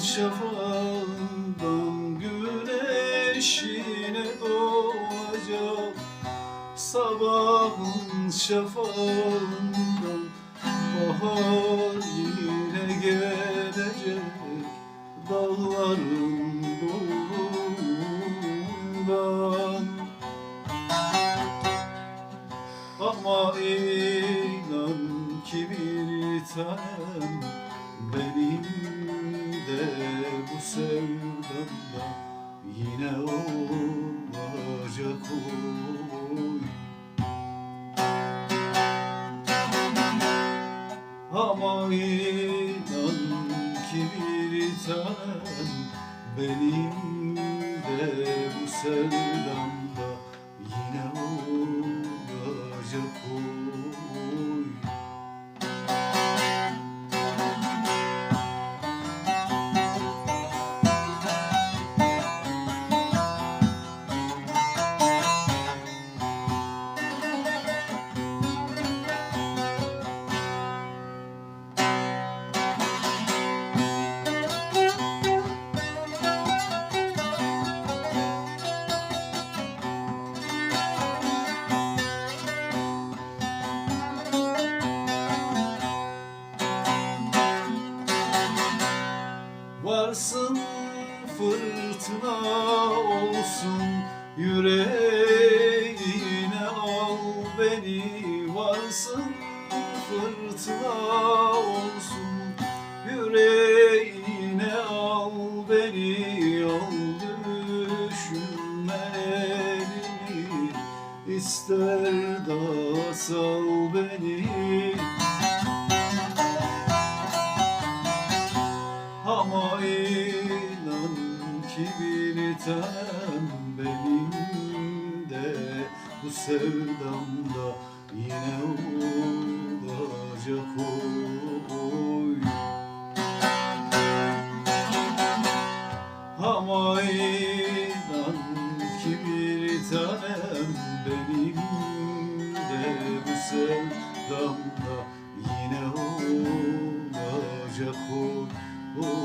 şafağından güneşine doğacak. Sabahın şafağından bahar yine gelecek. Dağların dolundan Ama inan ki bir tanem benim de bu sevdamda yine olacak oy. Ama inan ki bir tanem benim de bu sevdamda yine olacak oy. Varsın fırtına olsun yüreğine al beni Varsın fırtına olsun yüreğine al beni Al düşünme elini ister da sal beni tanem benim de bu sevdamda yine olacak oy. Ama inan ki bir tanem benim de bu sevdamda yine olacak oy.